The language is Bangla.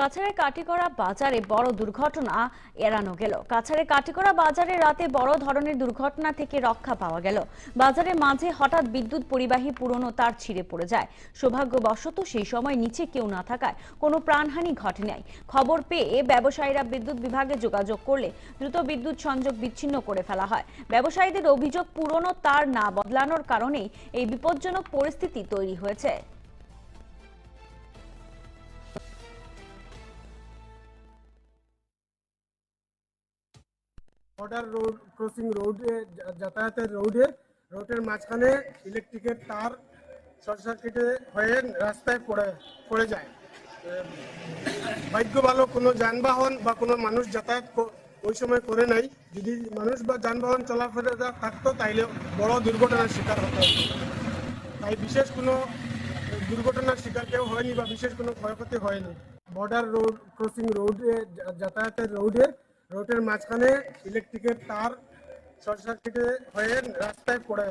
কাছাড়ে কাটিকড়া বাজারে বড় দুর্ঘটনা এড়ানো গেল। কাছাড়ে কাটিকড়া বাজারে রাতে বড় ধরনের দুর্ঘটনা থেকে রক্ষা পাওয়া গেল। বাজারের মাঝে হঠাৎ বিদ্যুৎ পরিবাহী পুরনো তার ছিঁড়ে পড়ে যায়। সৌভাগ্যবশত সেই সময় নিচে কেউ না থাকায় কোনো প্রাণহানি ঘটে নাই। খবর পেয়ে ব্যবসায়ীরা বিদ্যুৎ বিভাগে যোগাযোগ করলে দ্রুত বিদ্যুৎ সংযোগ বিচ্ছিন্ন করে ফেলা হয়। ব্যবসায়ীদের অভিযোগ, পুরনো তার না বদলানোর কারণেই এই বিপজ্জনক পরিস্থিতি তৈরি হয়েছে। বর্ডার রোড ক্রসিং রোডে যাতায়াতের রোডে রোডের মাঝখানে ইলেকট্রিকের তার শর্ট সার্কিটে হয়ে রাস্তায় পড়ে পড়ে যায়। ভাগ্য ভালো কোনো যানবাহন বা কোনো মানুষ যাতায়াত ওই সময় করে নাই। যদি মানুষ বা যানবাহন চলাফেরা থাকতো, তাইলে বড় দুর্ঘটনার শিকার হতো। তাই বিশেষ কোনো দুর্ঘটনার শিকার কেউ হয়নি বা বিশেষ কোনো ক্ষয়ক্ষতি হয়নি। বর্ডার রোড ক্রসিং রোডে যাতায়াতের রোডে রোডের মাঝখানে ইলেকট্রিকের তার শর্ট সার্কিটে হয়ে রাস্তায় পড়ে।